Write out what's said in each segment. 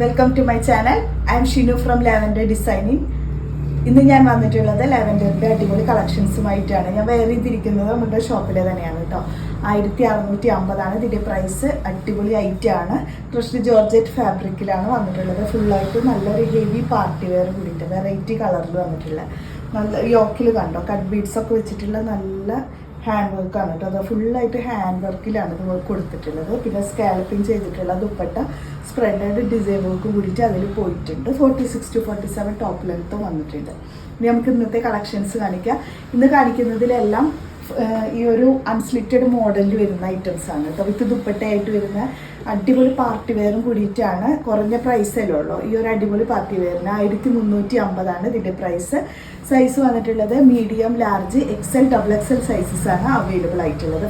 Welcome to my channel I am Shinu from lavender designing ഇന്ന് ഞാൻ വന്നിട്ടുള്ളത് ലാവൻഡറിന്റെ അടിപൊളി കളക്ഷൻസുമായിട്ടാണ് ഞാൻ വേറെ ഇതിരിക്കുന്നത് നമ്മുടെ ഷോപ്പിലെ തന്നെയാണ് കേട്ടോ. ആയിരത്തി അറുന്നൂറ്റി അമ്പതാണ് ഇതിന്റെ പ്രൈസ് അടിപൊളി ഐറ്റം ആണ്. കൃഷ്ണ ജോർജറ്റ് ഫാബ്രിക്കിലാണ് വന്നിട്ടുള്ളത്. ഫുള്ളായിട്ട് നല്ലൊരു ഹെവി പാർട്ടി വെയർ കൂടിയിട്ട് വെറൈറ്റി കളറിൽ വന്നിട്ടുള്ള നല്ല യോക്കിൽ കണ്ടോ? കട്ട് ബീഡ്സ് ഒക്കെ വെച്ചിട്ടുള്ള നല്ല ഹാൻഡ് വർക്കാണ് കേട്ടോ. അത് ഫുള്ളായിട്ട് ഹാൻഡ് വർക്കിലാണ് ഇത് കൊടുത്തിട്ടുള്ളത്. പിന്നെ സ്കാലപ്പിംഗ് ചെയ്തിട്ടുള്ള ദുപ്പട്ട സ്പ്രെഡഡ് ഡിസൈൻ വർക്ക് കൂടിയിട്ട് അതിൽ പോയിട്ടുണ്ട്. Forty six to forty seven top ലെങ്ത്തും വന്നിട്ടുണ്ട്. ഇനി നമുക്ക് ഇന്നത്തെ കളക്ഷൻസ് കാണിക്കാം. ഇന്ന് കാണിക്കുന്നതിലെല്ലാം ഈ ഒരു അൺസ്ലിറ്റഡ് മോഡലിൽ വരുന്ന ഐറ്റംസ് ആണ് കേട്ടോ. വിത്ത് ദുപ്പട്ടയായിട്ട് വരുന്ന അടിപൊളി പാർട്ടി വെയറും കൂടിയിട്ടാണ് കുറഞ്ഞ പ്രൈസല്ലേ ഉള്ളൂ. ഈ ഒരു അടിപൊളി പാർട്ടി വെയറിന് ആയിരത്തി മുന്നൂറ്റി അമ്പതാണ് ഇതിന്റെ പ്രൈസ് സൈസ് വന്നിട്ടുള്ളത് medium large XL double XL sizes ആണ് അവൈലബിൾ ആയിട്ടുള്ളത്.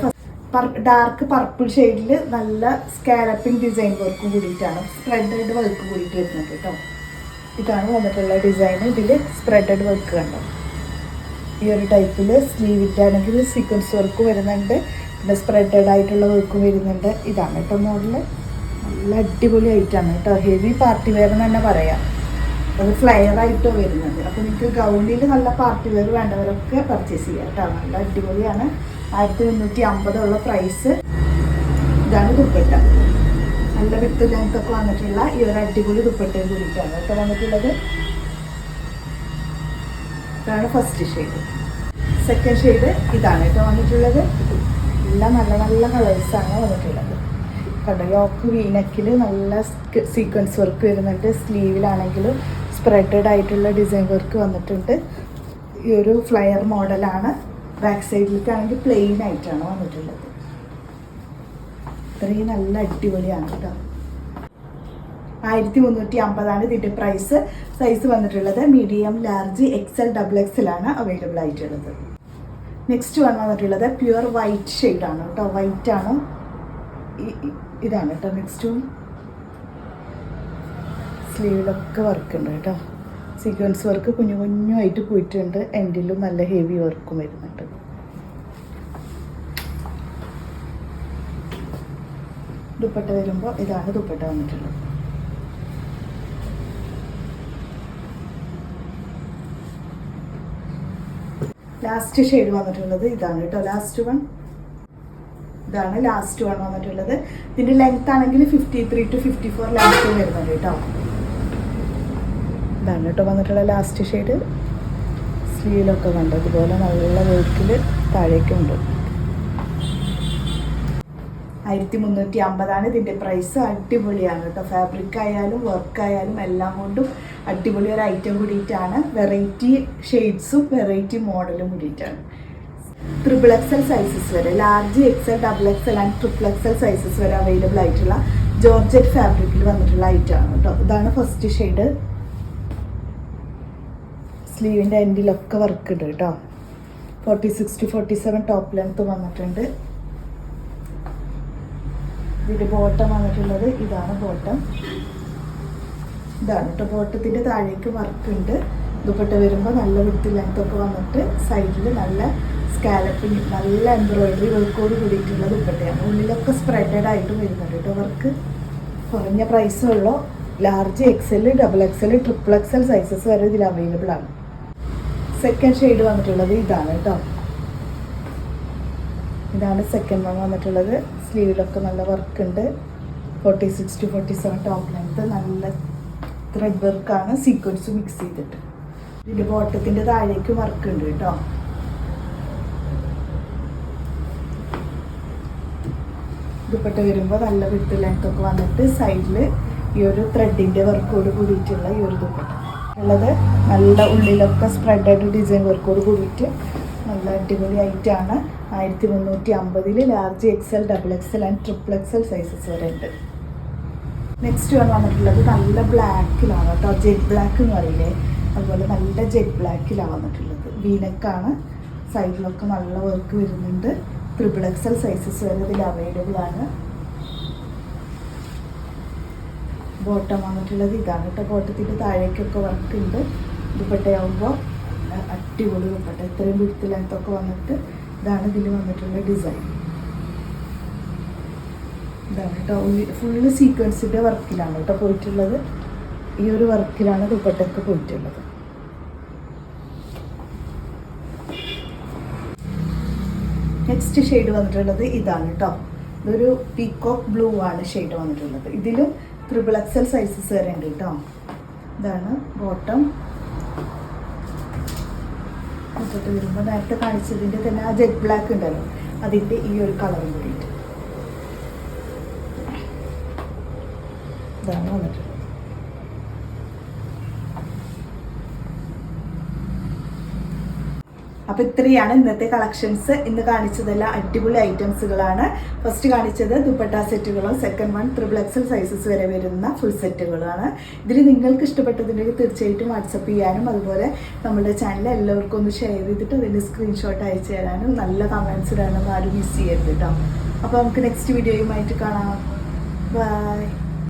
ഡാർക്ക് പർപ്പിൾ ഷെയ്ഡിൽ നല്ല സ്കാലപ്പിംഗ് ഡിസൈൻ വർക്കും കൂടിയിട്ടാണ് സ്പ്രെഡഡ് വർക്ക് കൂടിയിട്ട് വരുന്നത് കേട്ടോ ഇതാണ് വന്നിട്ടുള്ള ഡിസൈൻ ഇതിൽ സ്പ്രെഡഡ് വർക്ക് കണ്ടോ? ഈ ഒരു ടൈപ്പിൽ സ്ലീവിറ്റാണെങ്കിൽ സീക്വൻസ് വർക്ക് വരുന്നുണ്ട്. പിന്നെ സ്പ്രെഡഡ് ആയിട്ടുള്ള വർക്ക് വരുന്നുണ്ട്. ഇതാണ് കേട്ടോ മോഡൽ നല്ല അടിപൊളി ആയിട്ടാണ് കേട്ടോ ഹെവി പാർട്ടി വെയർ എന്ന് തന്നെ പറയാം. അത് ഫ്ലെയർ ആയിട്ടോ വരുന്നത്. അപ്പോൾ നിങ്ങൾക്ക് ഗൗണിൽ നല്ല പാർട്ടി വെയർ വേണ്ടവരൊക്കെ പർച്ചേസ് ചെയ്യാം കേട്ടോ. നല്ല അടിപൊളിയാണ്. ആയിരത്തി മുന്നൂറ്റി അമ്പതുള്ള പ്രൈസ് ഇതാണ് ദുപ്പട്ട. നല്ല വിത്ത് ലെങ്ത്തൊക്കെ വന്നിട്ടുള്ള ഈ ഒരു അടിപൊളി ദുപ്പട്ടയും കൂടിയിട്ടാണ് കേട്ടോ വന്നിട്ടുള്ളത്. ഇതാണ് ഫസ്റ്റ് ഷെയ്ഡ് സെക്കൻഡ് ഷെയ്ഡ് ഇതാണ് കേട്ടോ വന്നിട്ടുള്ളത്. എല്ലാം നല്ല നല്ല കളേഴ്സാണ് വന്നിട്ടുള്ളത്. കണ്ടോ യോക്ക് വീനക്കിൽ നല്ല സീക്വൻസ് വർക്ക് വരുന്നുണ്ട്. സ്ലീവിലാണെങ്കിലും സ്പ്രെഡഡ് ആയിട്ടുള്ള ഡിസൈൻ വർക്ക് വന്നിട്ടുണ്ട്. ഈ ഒരു ഫ്ലയർ മോഡലാണ് ബാക്ക് സൈഡിലേക്കാണെങ്കിൽ പ്ലെയിൻ ആയിട്ടാണ് വന്നിട്ടുള്ളത്. ഇത്രയും നല്ല അടിപൊളിയാണ് കേട്ടോ ആയിരത്തി മുന്നൂറ്റി അമ്പതാണ് ഇതിന്റെ പ്രൈസ് സൈസ് വന്നിട്ടുള്ളത് medium large XL double XL ആണ് അവൈലബിൾ ആയിട്ടുള്ളത്. നെക്സ്റ്റ് വൺ വന്നിട്ടുള്ളത് പ്യുവർ വൈറ്റ് ഷെയ്ഡാണ് കേട്ടോ വൈറ്റ് ആണ്. ഈ- ഈ- ഇതാണ് കേട്ടോ നെക്സ്റ്റ് സ്ലീവിലൊക്കെ വർക്ക് ഉണ്ട് കേട്ടോ. സീക്വൻസ് വർക്ക് കുഞ്ഞു കുഞ്ഞുമായിട്ട് പോയിട്ടുണ്ട്. എൻഡിലും നല്ല ഹെവി വർക്കും വരുന്നുണ്ട്. ദുപ്പട്ട വരുമ്പോൾ ഇതാണ് ദുപ്പട്ട വന്നിട്ടുള്ളത്. ലാസ്റ്റ് ഷെയ്ഡ് വന്നിട്ടുള്ളത് ഇതാണ് കേട്ടോ. ലാസ്റ്റ് വൺ ഇതാണ് ലാസ്റ്റ് വൺ വന്നിട്ടുള്ളത്. ഇതിന്റെ ലെങ്ത് ആണെങ്കിൽ fifty three to fifty four length വരുന്നുണ്ട് കേട്ടോ. ഇതാണ് കേട്ടോ വന്നിട്ടുള്ള ലാസ്റ്റ് ഷെയ്ഡ് സ്ലീവിലൊക്കെ കണ്ടു? അതുപോലെ നല്ല വീട്ടിൽ താഴേക്കുണ്ട് ആയിരത്തി മുന്നൂറ്റി അമ്പതാണ് ഇതിന്റെ പ്രൈസ് അടിപൊളിയാണ് കേട്ടോ. ഫാബ്രിക് ആയാലും വർക്ക് ആയാലും എല്ലാം കൊണ്ടും അടിപൊളി ഒരു ഐറ്റം കൂടിയിട്ടാണ്. വെറൈറ്റി ഷെയ്ഡ്സും വെറൈറ്റി മോഡലും കൂടിയിട്ടാണ്. ട്രിപ്പിൾ എക്സൽ സൈസസ് വരെ large XL double XL and triple XL sizes വരെ അവൈലബിൾ ആയിട്ടുള്ള ജോർജറ്റ് ഫാബ്രിക്കിൽ വന്നിട്ടുള്ള ഐറ്റമാണ് കേട്ടോ. ഇതാണ് ഫസ്റ്റ് ഷെയ്ഡ് സ്ലീവിന്റെ എൻഡിലൊക്കെ വർക്ക് ഉണ്ട് കേട്ടോ. Forty six to forty seven top length വന്നിട്ടുണ്ട്. ഇതിന്റെ ബോട്ടം വന്നിട്ടുള്ളത് ഇതാണ് ബോട്ടം. ഇതാണ് കേട്ടോ. ബോട്ടത്തിന്റെ താഴേക്ക് വർക്ക് ഉണ്ട് ദുപ്പട്ട വരുമ്പോൾ നല്ല വൃത്തി ലെങ്ത്തൊക്കെ വന്നിട്ട് സൈഡിൽ നല്ല സ്കാലപ്പിങ് നല്ല എംബ്രോയിഡറി വർക്കോട് കൂടിയിട്ടുള്ള ദുപ്പട്ടയാണ്. ഉള്ളിലൊക്കെ സ്പ്രെഡഡ് ആയിട്ട് വരുന്നുണ്ട് കേട്ടോ വർക്ക്. കുറഞ്ഞ പ്രൈസുള്ളൂ large XL double XL triple XL sizes വരെ ഇതിൽ അവൈലബിൾ ആണ്. സെക്കൻഡ് ഷെയ്ഡ് വന്നിട്ടുള്ളത് ഇതാണ് കേട്ടോ ഇതാണ് സെക്കൻഡ് വൺ വന്നിട്ടുള്ളത്. സ്ലീവിലൊക്കെ നല്ല വർക്ക് ഉണ്ട് forty six to forty seven top length നല്ല ത്രെഡ് വർക്കാണ് സീക്വൻസ് മിക്സ് ചെയ്തിട്ട്. ഇതിന്റെ ബോട്ടത്തിന്റെ താഴേക്ക് വർക്ക് ഉണ്ട് കേട്ടോ ദുപ്പട്ട വരുമ്പോൾ നല്ല വിട്ട് ലെങ്ത് ഒക്കെ വന്നിട്ട് സൈഡിൽ ഈ ഒരു ത്രെഡിന്റെ വർക്കോട് കൂടിയിട്ടുള്ള ഈ ഒരു ദുപ്പട്ട. ഉള്ളത്. നല്ല ഉള്ളിലൊക്കെ സ്പ്രെഡായിട്ട് ഡിസൈൻ വർക്കോട് കൂടിയിട്ട് നല്ല അടിപൊളി ആയിട്ടാണ് ആയിരത്തി മുന്നൂറ്റി അമ്പതിൽ large XL double XL and triple XL sizes വരെ ഉണ്ട്. നെക്സ്റ്റ് വൺ വന്നിട്ടുള്ളത് നല്ല ബ്ലാക്കിലാണ് കേട്ടോ. ജെറ്റ് ബ്ലാക്ക് എന്ന് പറയില്ലേ? അതുപോലെ നല്ല ജെറ്റ് ബ്ലാക്കിലാണ് വന്നിട്ടുള്ളത്. വീനക്കാണ് സൈഡിലൊക്കെ നല്ല വർക്ക് വരുന്നുണ്ട്. ട്രിപ്പിൾ എക്സൽ സൈസസ് വരെ ഇതിൽ അവൈലബിൾ ആണ്. ബോട്ടം വന്നിട്ടുള്ളത് ഇതാണ് കേട്ടോ ബോട്ടത്തിന്റെ താഴേക്കൊക്കെ വർക്ക് ഉണ്ട് ദുപ്പട്ടയാവുമ്പോൾ അടിപൊളി ദുപ്പട്ട. ഇത്രയും വിടുത്ത് ലെങ്ത്തൊക്കെ വന്നിട്ട് ഇതാണ് ഇതിൽ വന്നിട്ടുള്ള ഡിസൈൻ. ഇതാണ് കേട്ടോ. ഫുള്ള് സീക്വൻസിന്റെ വർക്കിലാണ് കേട്ടോ പോയിട്ടുള്ളത്. ഈ ഒരു വർക്കിലാണ് ദുപ്പട്ടൊക്കെ പോയിട്ടുള്ളത്. നെക്സ്റ്റ് ഷെയ്ഡ് വന്നിട്ടുള്ളത് ഇതാണ് കേട്ടോ. ഇതൊരു പീക്കോക്ക് ബ്ലൂ ആണ് ഷെയ്ഡ് വന്നിട്ടുള്ളത്. ഇതിലും ത്രിബിൾ എക്സൽ സൈസസ് വരെ ഉണ്ട് കേട്ടോ. ഇതാണ് ബോട്ടം മുറ്റത്ത് വരുമ്പോൾ നേരത്തെ കാണിച്ചതിന്റെ തന്നെ ആ ജെറ്റ് ബ്ലാക്ക് ഉണ്ടല്ലോ അതിന്റെ ഈ ഒരു കളറും കൂടിയിട്ട്. ഇതാണ് വന്നിട്ടുള്ളത്. അപ്പൊ ഇത്രയാണ് ഇന്നത്തെ കളക്ഷൻസ്. ഇന്ന് കാണിച്ചതെല്ലാം അടിപൊളി ഐറ്റംസുകളാണ്. ഫസ്റ്റ് കാണിച്ചത് dupatta സെറ്റുകളും second one triple XL sizes വരെ വരുന്ന ഫുൾ സെറ്റുകളാണ് ഇതിൽ നിങ്ങൾക്ക് ഇഷ്ടപ്പെട്ടതിന്റെ തീർച്ചയായിട്ടും വാട്സപ്പ് ചെയ്യാനും അതുപോലെ നമ്മുടെ ചാനൽ എല്ലാവർക്കും ഒന്ന് ഷെയർ ചെയ്തിട്ട് അതിന്റെ സ്ക്രീൻഷോട്ട് അയച്ചു തരാനും നല്ല കമൻസ് ഇടാനും ആരും മിസ് ചെയ്യരുത് കേട്ടോ അപ്പോൾ നമുക്ക് നെക്സ്റ്റ് വീഡിയോയുമായിട്ട് കാണാം. ബൈ